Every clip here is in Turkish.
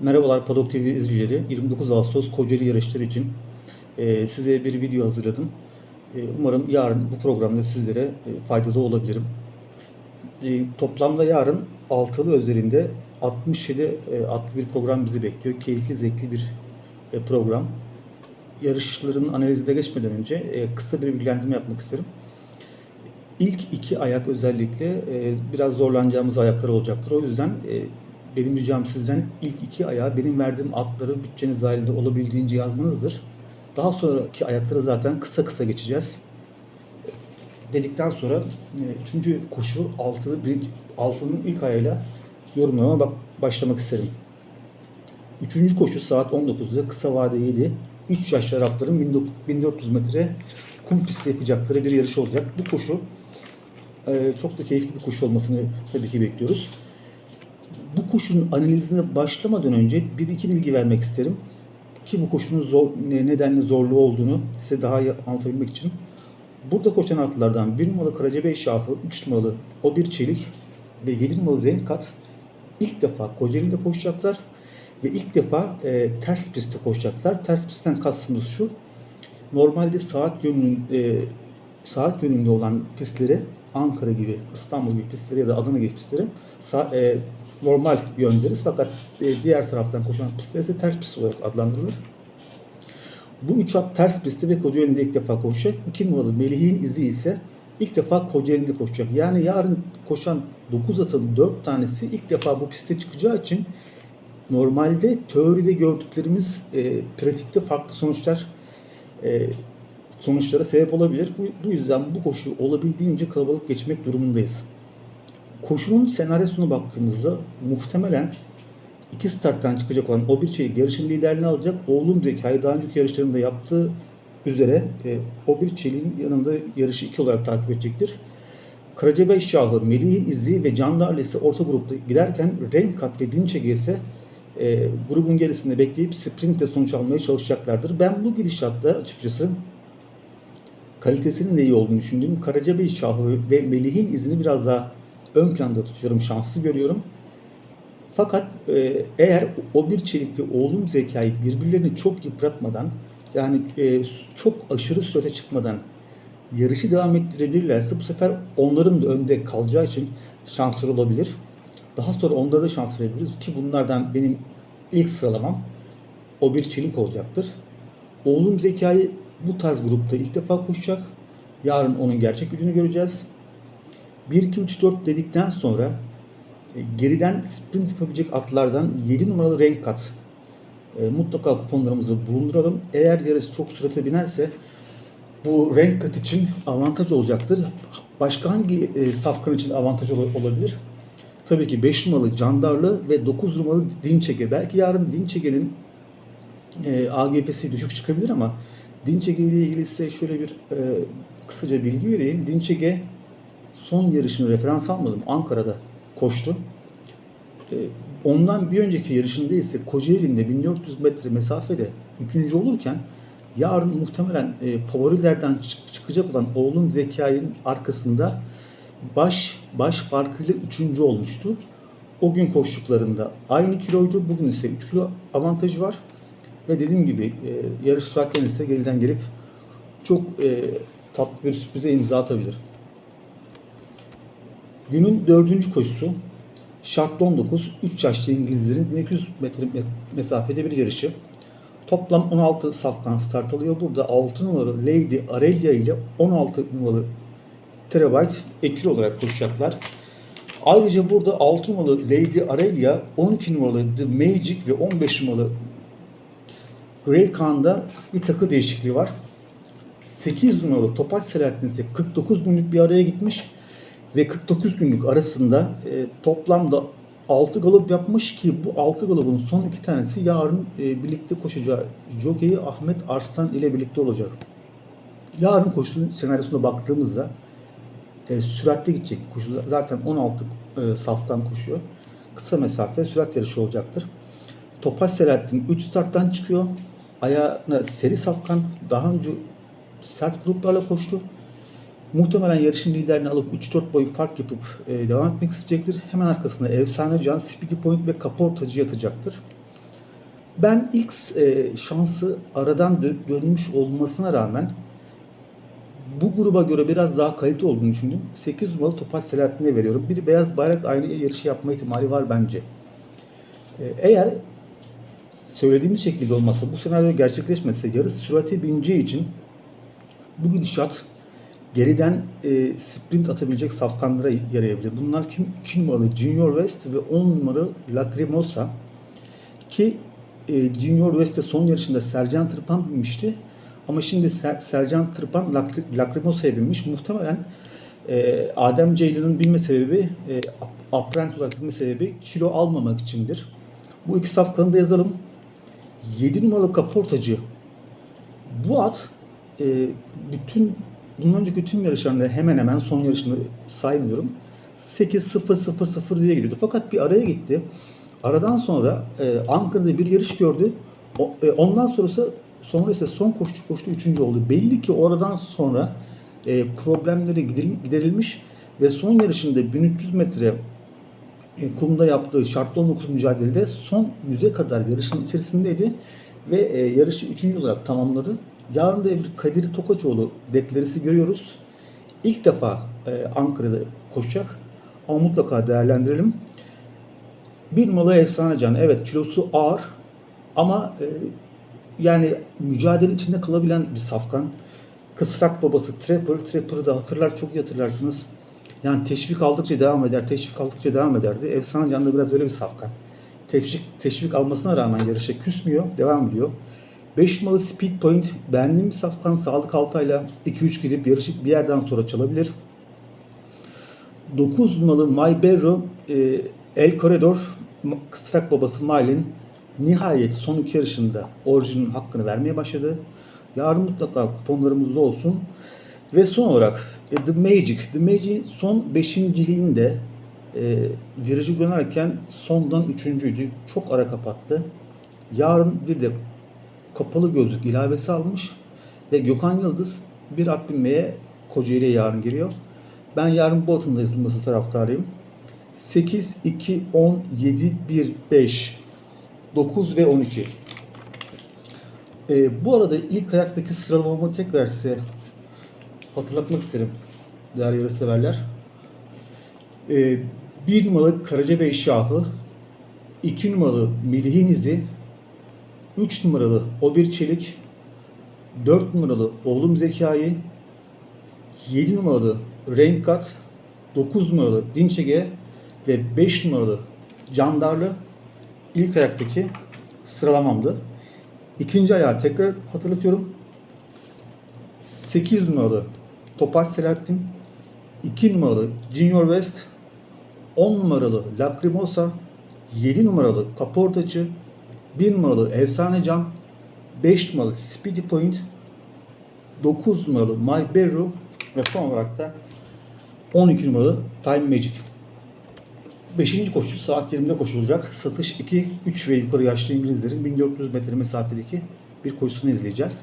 Merhabalar Padok TV izleyicileri. 29 Ağustos Kocaeli yarışları için e, size bir video hazırladım. E, umarım yarın bu programda sizlere e, faydalı olabilirim. E, toplamda yarın altılı özelinde 67 e, adlı bir program bizi bekliyor. Keyifli, zevkli bir e, program. Yarışların analizine geçmeden önce e, kısa bir bilgilendirme yapmak isterim. İlk iki ayak özellikle e, biraz zorlanacağımız ayaklar olacaktır. O yüzden e, benim ricam sizden ilk iki ayağı benim verdiğim atları bütçeniz dahilinde olabildiğince yazmanızdır. Daha sonraki ayakları zaten kısa kısa geçeceğiz. Dedikten sonra e, üçüncü koşu altılı bir altının ilk ayağıyla yorumlama bak başlamak isterim. Üçüncü koşu saat 19'da kısa vade 7. 3 yaş Arapların 1400 metre kum pisti yapacakları bir yarış olacak. Bu koşu e, çok da keyifli bir koşu olmasını tabii ki bekliyoruz. Bu koşunun analizine başlamadan önce bir iki bilgi vermek isterim. Ki bu koşunun zor, ne- nedenli zorlu olduğunu size daha iyi anlatabilmek için. Burada koşan atlılardan 1 numaralı Karacabey Şahı, 3 numaralı O Bir Çelik ve 7 numaralı Renkat ilk defa Kocaeli'de koşacaklar ve ilk defa e, ters pistte koşacaklar. Ters pistten kastımız şu. Normalde saat yönünün e, saat yönünde olan pistlere Ankara gibi, İstanbul gibi pistlere ya da Adana gibi pistlere sa- e, normal yön deriz. Fakat e, diğer taraftan koşan pistler ise ters pist olarak adlandırılır. Bu üç at ters pistte ve Kocaeli'nde ilk defa koşacak. İki numaralı Melih'in izi ise ilk defa Kocaeli'nde koşacak. Yani yarın koşan 9 atın 4 tanesi ilk defa bu piste çıkacağı için normalde teoride gördüklerimiz e, pratikte farklı sonuçlar e, sonuçlara sebep olabilir. Bu, bu yüzden bu koşuyu olabildiğince kalabalık geçmek durumundayız. Koşunun senaryosuna baktığımızda muhtemelen iki starttan çıkacak olan o bir çelik yarışın liderliğini alacak. Oğlum Zekai daha önceki yarışlarında yaptığı üzere e, o bir çeliğin yanında yarışı iki olarak takip edecektir. Karacabey Şahı, Melih'in izi ve Can Darlesi orta grupta giderken Renkat ve Dinçege ise e, grubun gerisinde bekleyip sprintte sonuç almaya çalışacaklardır. Ben bu gidişatta açıkçası kalitesinin de iyi olduğunu düşündüğüm Karacabey Şahı ve Melih'in izini biraz daha ön planda tutuyorum, şanslı görüyorum. Fakat e, eğer o bir çelikli oğlum zekayı birbirlerini çok yıpratmadan yani e, çok aşırı sürate çıkmadan yarışı devam ettirebilirlerse bu sefer onların da önde kalacağı için şansları olabilir. Daha sonra onlara da şans verebiliriz ki bunlardan benim ilk sıralamam o bir çelik olacaktır. Oğlum zekayı bu tarz grupta ilk defa koşacak. Yarın onun gerçek gücünü göreceğiz. 1, 2, 3, 4 dedikten sonra e, geriden sprint yapabilecek atlardan 7 numaralı renk kat. E, mutlaka kuponlarımızı bulunduralım. Eğer yarış çok sürate binerse bu renk kat için avantaj olacaktır. Başka hangi e, safkan için avantaj ol- olabilir? Tabii ki 5 numaralı Candarlı ve 9 numaralı Dinçege. Belki yarın Dinçege'nin e, AGP'si düşük çıkabilir ama Dinçege ile ilgili size şöyle bir e, kısaca bilgi vereyim. Dinçege son yarışını referans almadım. Ankara'da koştu. E, ondan bir önceki yarışında ise Kocaeli'nde 1400 metre mesafede üçüncü olurken yarın muhtemelen e, favorilerden çık- çıkacak olan oğlum Zekai'nin arkasında baş baş farkıyla üçüncü olmuştu. O gün koştuklarında aynı kiloydu. Bugün ise 3 kilo avantajı var. Ve dediğim gibi e, yarış sürerken ise geriden gelip çok tatlı bir sürprize imza atabilir. Günün dördüncü koşusu şartlı 19 3 yaşlı İngilizlerin 1200 metre me- mesafede bir yarışı. Toplam 16 safkan start alıyor. Burada 6 numaralı Lady Aurelia ile 16 numaralı Terabyte ekil olarak koşacaklar. Ayrıca burada 6 numaralı Lady Aurelia, 12 numaralı The Magic ve 15 numaralı Grey Khan'da bir takı değişikliği var. 8 numaralı Topaç Selahattin ise 49 günlük bir araya gitmiş ve 49 günlük arasında e, toplamda 6 galop yapmış ki bu 6 galopun son iki tanesi yarın e, birlikte koşacağı jokeyi Ahmet Arslan ile birlikte olacak. Yarın koşunun senaryosuna baktığımızda e, süratli gidecek koşu zaten 16 e, saftan koşuyor. Kısa mesafe sürat yarışı olacaktır. Topaç Selahattin 3 starttan çıkıyor. Ayağına seri safkan daha önce sert gruplarla koştu. Muhtemelen yarışın liderini alıp 3-4 boy fark yapıp e, devam etmek isteyecektir. Hemen arkasında Efsane Can, Speedy Point ve Kaportacı yatacaktır. Ben ilk e, şansı aradan dö- dönmüş olmasına rağmen bu gruba göre biraz daha kalite olduğunu düşündüm. 8 numaralı Topaç Selahattin'e veriyorum. Bir beyaz bayrak aynı yarışı yapma ihtimali var bence. E, eğer söylediğimiz şekilde olmasa, bu senaryo gerçekleşmese yarış sürati bineceği için bu gidişat geriden e, sprint atabilecek safkanlara yarayabilir. Bunlar kim? 2 numaralı Junior West ve 10 numaralı Lacrimosa ki e, Junior West'te son yarışında Sercan Tırpan binmişti. Ama şimdi Ser- Sercan Tırpan Lacri- Lacrimosa'ya binmiş. Muhtemelen e, Adem Ceylan'ın binme sebebi, e, Aprent olarak binme sebebi kilo almamak içindir. Bu iki safkanı da yazalım. 7 numaralı kaportacı bu at e, bütün bundan önceki tüm yarışlarında hemen hemen son yarışını saymıyorum. 8-0-0-0 diye gidiyordu. Fakat bir araya gitti. Aradan sonra e, Ankara'da bir yarış gördü. O, e, ondan sonrası sonra ise son koştu koştu üçüncü oldu. Belli ki oradan sonra e, problemleri gideril- giderilmiş ve son yarışında 1300 metre e, kumda yaptığı şartlı 19 mücadelede son yüze kadar yarışın içerisindeydi ve e, yarışı üçüncü olarak tamamladı. Yarın da bir Kadir Tokaçoğlu deklarisi görüyoruz. İlk defa e, Ankara'da koşacak ama mutlaka değerlendirelim. Bir numaralı Efsane Can. Evet kilosu ağır ama e, yani mücadele içinde kalabilen bir safkan. Kısrak babası Trapper. Trapper'ı da hatırlar çok iyi hatırlarsınız. Yani teşvik aldıkça devam eder, teşvik aldıkça devam ederdi. Efsane Can da biraz öyle bir safkan. Teşvik, teşvik almasına rağmen yarışa küsmüyor, devam ediyor. 5 numaralı Speed Point beğendiğim bir safkan Sağlık Altay'la 2-3 gidip yarışı bir yerden sonra çalabilir. 9 numaralı My Berro e, El Corredor kısrak babası Milin nihayet son iki yarışında orijinin hakkını vermeye başladı. Yarın mutlaka kuponlarımızda olsun. Ve son olarak e, The Magic. The Magic son beşinciliğinde e, virajı dönerken sondan üçüncüydü. Çok ara kapattı. Yarın bir de kapalı gözlük ilavesi almış ve Gökhan Yıldız bir at binmeye Kocaeli'ye yarın giriyor. Ben yarın bu atın da yazılması taraftarıyım. 8, 2, 10, 7, 1, 5, 9 ve 12. Ee, bu arada ilk ayaktaki sıralamamı tekrar size hatırlatmak isterim değerli yarışseverler. Ee, 1 numaralı Karacabey Şahı, 2 numaralı Melih'in 3 numaralı O Bir Çelik, 4 numaralı Oğlum Zekai, 7 numaralı Renkat, 9 numaralı Dinçege ve 5 numaralı Candarlı ilk ayaktaki sıralamamdı. İkinci ayağı tekrar hatırlatıyorum. 8 numaralı Topaz Selahattin, 2 numaralı Junior West, 10 numaralı Lacrimosa, 7 numaralı Kaportacı, 1 numaralı Efsane Can, 5 numaralı Speedy Point, 9 numaralı My Berru ve son olarak da 12 numaralı Time Magic. 5. koşu saat 20'de koşulacak. Satış 2, 3 ve yukarı yaşlı İngilizlerin 1400 metre mesafedeki bir koşusunu izleyeceğiz.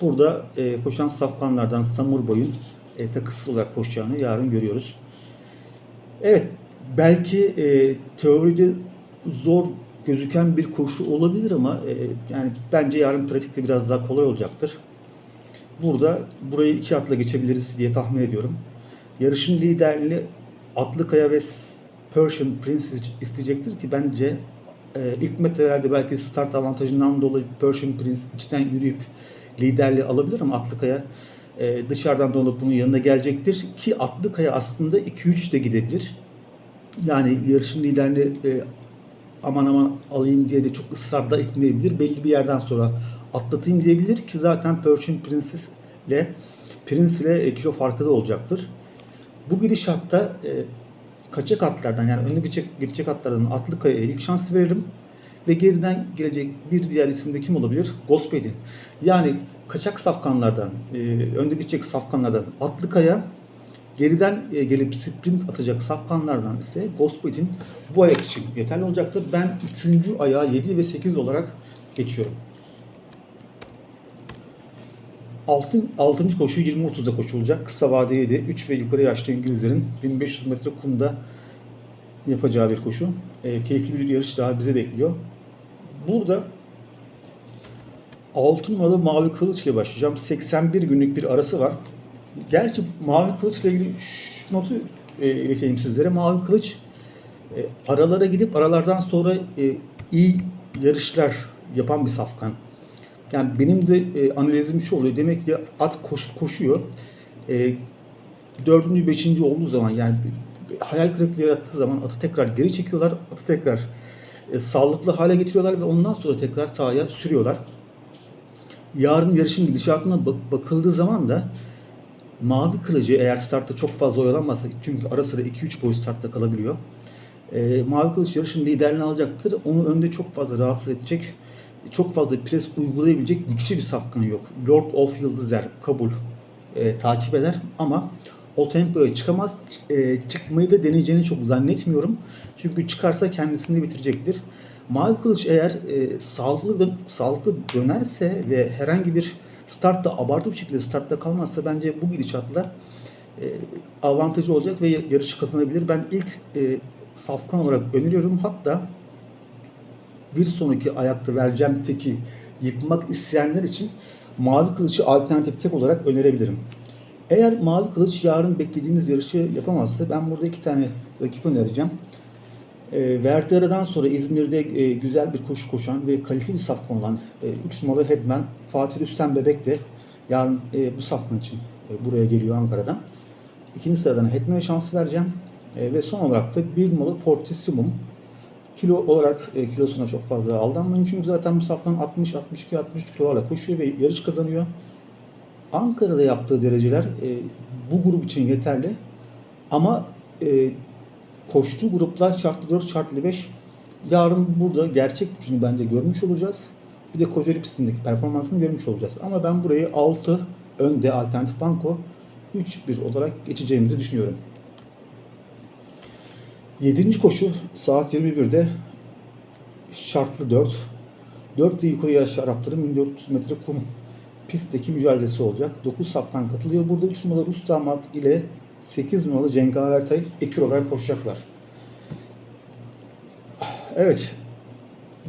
Burada e, koşan safkanlardan Samur Boy'un e, takısız olarak koşacağını yarın görüyoruz. Evet, belki e, teoride zor gözüken bir koşu olabilir ama e, yani bence yarın pratikte biraz daha kolay olacaktır. Burada burayı iki atla geçebiliriz diye tahmin ediyorum. Yarışın liderliğini Atlıkaya ve Persian Prince isteyecektir ki bence e, ilk metrelerde belki start avantajından dolayı Persian Prince içten yürüyüp liderliği alabilir ama Atlıkaya e, dışarıdan dolanıp bunun yanına gelecektir ki Atlıkaya aslında 2-3 de gidebilir. Yani yarışın liderini e, aman aman alayım diye de çok ısrarla etmeyebilir. Belli bir yerden sonra atlatayım diyebilir ki zaten Persian Princess ile Prince ile e, kilo farkı da olacaktır. Bu gidişatta e, kaçak atlardan yani önde gidecek, gidecek atlardan Atlıkaya'ya ilk şansı verelim. Ve geriden gelecek bir diğer isim de kim olabilir? Gospel'in. Yani kaçak safkanlardan, e, önde gidecek safkanlardan Atlıkaya, geriden e, gelip sprint atacak safkanlardan ise Gospel'in bu ayak için yeterli olacaktır. Ben 3. ayağı 7 ve 8 olarak geçiyorum. Altın, 6. koşu 20-30'da koşulacak. Kısa vadeli de 3 ve yukarı yaşlı İngilizlerin 1500 metre kumda yapacağı bir koşu. E, keyifli bir yarış daha bize bekliyor. burada 6 numaralı Mavi Kılıç ile başlayacağım. 81 günlük bir arası var. Gerçi Mavi Kılıç ile ilgili şu notu e, ileteyim sizlere. Mavi Kılıç e, aralara gidip aralardan sonra e, iyi yarışlar yapan bir safkan. Yani benim de e, analizim şu oluyor. Demek ki at koş, koşuyor. E, dördüncü, beşinci olduğu zaman yani hayal kırıklığı yarattığı zaman atı tekrar geri çekiyorlar. Atı tekrar e, sağlıklı hale getiriyorlar ve ondan sonra tekrar sahaya sürüyorlar. Yarın yarışın gidişatına bak- bakıldığı zaman da Mavi Kılıcı eğer startta çok fazla oyalanmazsa çünkü ara sıra 2-3 boy startta kalabiliyor. E, Mavi Kılıç yarışın liderliğini alacaktır. Onu önde çok fazla rahatsız edecek, çok fazla pres uygulayabilecek güçlü bir safkan yok. Lord of Yıldızlar kabul e, takip eder ama o tempoya çıkamaz. E, çıkmayı da deneyeceğini çok zannetmiyorum. Çünkü çıkarsa kendisini bitirecektir. Mavi Kılıç eğer e, sağlıklı dön- sağlıklı dönerse ve herhangi bir startta abartı bir şekilde startta kalmazsa bence bu gidişatla e, avantajı olacak ve yarışı kazanabilir. Ben ilk e, safkan olarak öneriyorum. Hatta bir sonraki ayakta vereceğim teki yıkmak isteyenler için Mavi Kılıç'ı alternatif tek olarak önerebilirim. Eğer Mavi Kılıç yarın beklediğimiz yarışı yapamazsa ben burada iki tane rakip önereceğim. E, Vertera'dan sonra İzmir'de e, güzel bir koşu koşan ve kaliteli bir safkan olan 3 numaralı Headman Fatih Rüstem Bebek de yarın e, bu safkan için e, buraya geliyor Ankara'dan. İkinci sıradan Headman'e şans vereceğim. E, ve son olarak da 1 numaralı Fortissimum. Kilo olarak e, kilosuna çok fazla aldanmayın çünkü zaten bu safkan 60, 62, 63 kilolarla koşuyor ve yarış kazanıyor. Ankara'da yaptığı dereceler e, bu grup için yeterli. Ama e, koştuğu gruplar şartlı 4, şartlı 5. Yarın burada gerçek gücünü bence görmüş olacağız. Bir de Kocaeli pistindeki performansını görmüş olacağız. Ama ben burayı 6 önde alternatif banko 3-1 olarak geçeceğimizi düşünüyorum. 7. koşu saat 21'de şartlı 4. 4 ve yukarı yarış Arapların 1400 metre kum pistteki mücadelesi olacak. 9 saftan katılıyor. Burada 3 numaralı Rus damat ile 8 numaralı Cengaver Tay ekür olarak koşacaklar. Evet.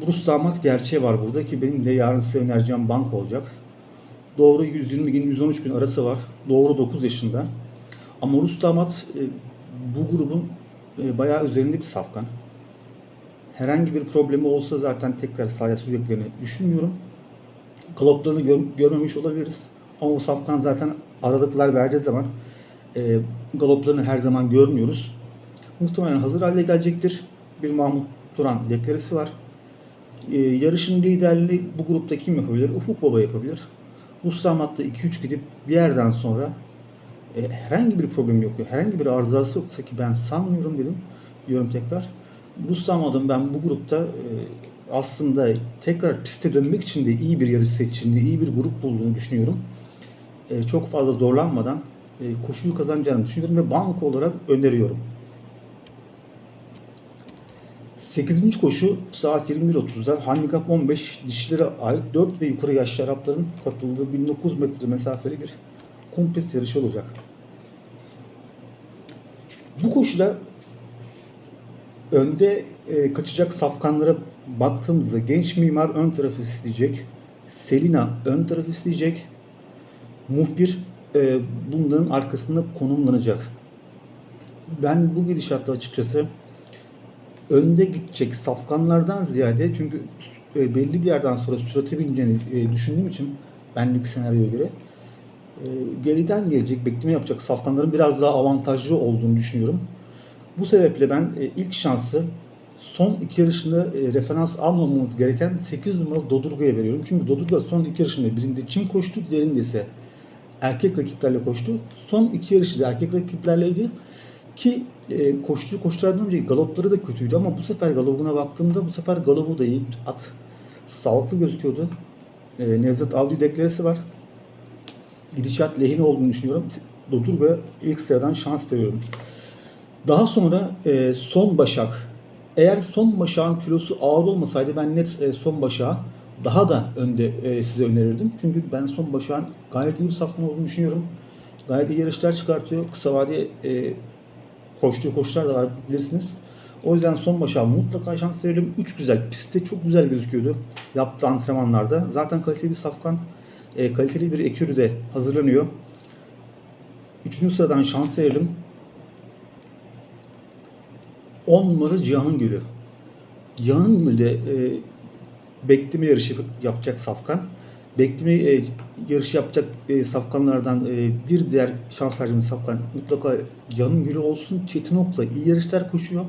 Rus damat gerçeği var burada ki benim de yarın size önereceğim banka olacak. Doğru 120 gün 113 gün arası var. Doğru 9 yaşında. Ama Rus damat e, bu grubun e, bayağı üzerinde bir safkan. Herhangi bir problemi olsa zaten tekrar sahaya süreceklerini düşünmüyorum. Galoplarını gör- görmemiş olabiliriz. Ama o safkan zaten aralıklar verdiği zaman e, galoplarını her zaman görmüyoruz. Muhtemelen hazır hale gelecektir. Bir Mahmut Duran deklaresi var. E, yarışın liderliği bu grupta kim yapabilir? Ufuk Baba yapabilir. Ustamat'ta 2-3 gidip bir yerden sonra e, herhangi bir problem yok. Herhangi bir arızası yoksa ki ben sanmıyorum dedim. Diyorum tekrar. Rustamad'ın ben bu grupta e, aslında tekrar piste dönmek için de iyi bir yarış seçtiğini, iyi bir grup bulduğunu düşünüyorum. E, çok fazla zorlanmadan koşuyu kazanacağını düşünüyorum ve banko olarak öneriyorum. 8. koşu saat 21.30'da handikap 15 dişlere ait 4 ve yukarı yaşlı Arapların katıldığı 1900 metre mesafeli bir kum pist yarışı olacak. Bu koşuda önde e, kaçacak safkanlara baktığımızda genç mimar ön tarafı isteyecek. Selina ön tarafı isteyecek. Muhbir e, bunların arkasında konumlanacak. Ben bu gidişatta açıkçası önde gidecek safkanlardan ziyade çünkü e, belli bir yerden sonra sürate bineceğini e, düşündüğüm için benlik senaryoya göre e, geriden gelecek, bekleme yapacak safkanların biraz daha avantajlı olduğunu düşünüyorum. Bu sebeple ben e, ilk şansı son iki yarışında e, referans almamamız gereken 8 numaralı Dodurga'ya veriyorum. Çünkü Dodurga son iki yarışında birinde Çin koştu, diğerinde ise erkek rakiplerle koştu. Son iki yarışı da erkek rakiplerleydi. Ki e, koştuğu koşulardan önce galopları da kötüydü ama bu sefer galobuna baktığımda bu sefer galobu da iyi. At sağlıklı gözüküyordu. E, Nevzat Avcı deklaresi var. Gidişat lehine olduğunu düşünüyorum. Dodurga'ya ilk sıradan şans veriyorum. Daha sonra e, son başak. Eğer son başağın kilosu ağır olmasaydı ben net e, son başağı daha da önde e, size önerirdim. Çünkü ben son başağın gayet iyi bir safkan olduğunu düşünüyorum. Gayet iyi yarışlar çıkartıyor. Kısa vadeli e, koştuğu koşular da var bilirsiniz. O yüzden son başa mutlaka şans verelim. 3 güzel. Pistte çok güzel gözüküyordu. Yaptığı antrenmanlarda. Zaten kaliteli bir safkan, e, kaliteli bir ekürü de hazırlanıyor. Üçüncü sıradan şans verelim. 10 numara Cihan'ın Gölü. Cihan'ın Gölü'de e, bekleme yarışı yapacak safkan. Bekleme e, yarışı yapacak e, safkanlardan e, bir diğer şans harcımı safkan mutlaka Cihan'ın Gölü olsun. Çetin Ok'la iyi yarışlar koşuyor.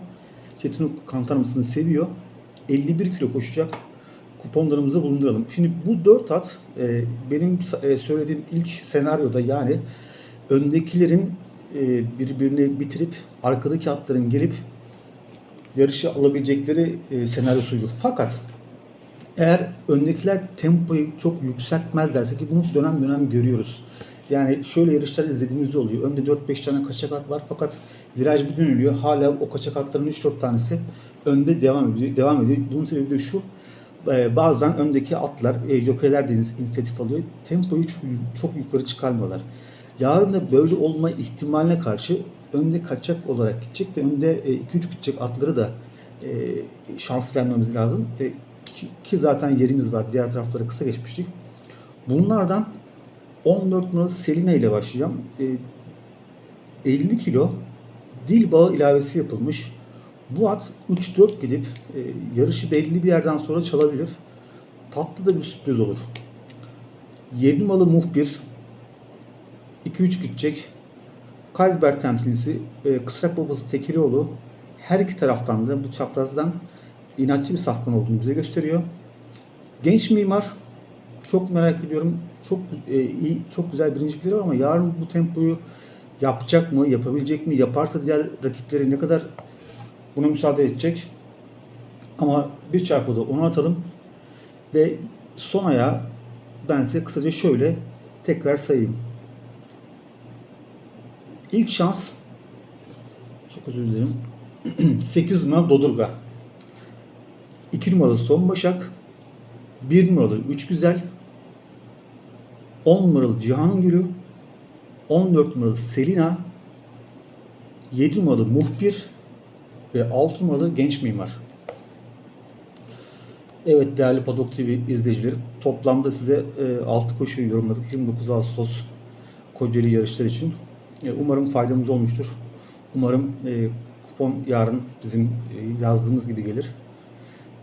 Çetin Ok kantarmasını seviyor. 51 kilo koşacak. Kuponlarımızı bulunduralım. Şimdi bu 4 at e, benim e, söylediğim ilk senaryoda yani öndekilerin e, birbirini bitirip arkadaki atların gelip yarışı alabilecekleri e, senaryosuydu. Fakat eğer öndekiler tempoyu çok yükseltmezlerse ki bunu dönem dönem görüyoruz. Yani şöyle yarışlar izlediğimizde oluyor. Önde 4-5 tane kaçak at var fakat viraj bir dönülüyor. Hala o kaçak atların 3-4 tanesi önde devam ediyor. Devam ediyor. Bunun sebebi de şu. e, Bazen öndeki atlar, e, jokeyler dediğiniz inisiyatif alıyor. Tempoyu çok, yukarı çıkarmıyorlar. Yarın da böyle olma ihtimaline karşı önde kaçak olarak gidecek ve önde 2-3 gidecek atları da e, şans vermemiz lazım. Ki, zaten yerimiz var. Diğer taraflara kısa geçmiştik. Bunlardan 14 numaralı Selina ile başlayacağım. E, 50 kilo dil bağı ilavesi yapılmış. Bu at 3-4 gidip e, yarışı belli bir yerden sonra çalabilir. Tatlı da bir sürpriz olur. 7 numaralı muhbir 2-3 gidecek. Kaysberg temsilcisi e, Kısrak babası Tekirioğlu her iki taraftan da bu çaprazdan inatçı bir safkan olduğunu bize gösteriyor. Genç mimar çok merak ediyorum. Çok e, iyi, çok güzel birincilikleri var ama yarın bu tempoyu yapacak mı, yapabilecek mi? Yaparsa diğer rakipleri ne kadar buna müsaade edecek? Ama bir çarpıda onu atalım ve son ayağı ben size kısaca şöyle tekrar sayayım. İlk şans çok özür dilerim. 8 numara Dodurga. 2 numaralı Son Başak. 1 numaralı 3 Güzel. 10 numaralı Cihan Gülü. 14 numaralı Selina. 7 numaralı Muhbir. Ve 6 numaralı Genç Mimar. Evet değerli Padok TV izleyicileri toplamda size e, 6 koşuyu yorumladık 29 Ağustos Kocaeli yarışlar için. E, umarım faydamız olmuştur. Umarım e, kupon yarın bizim e, yazdığımız gibi gelir.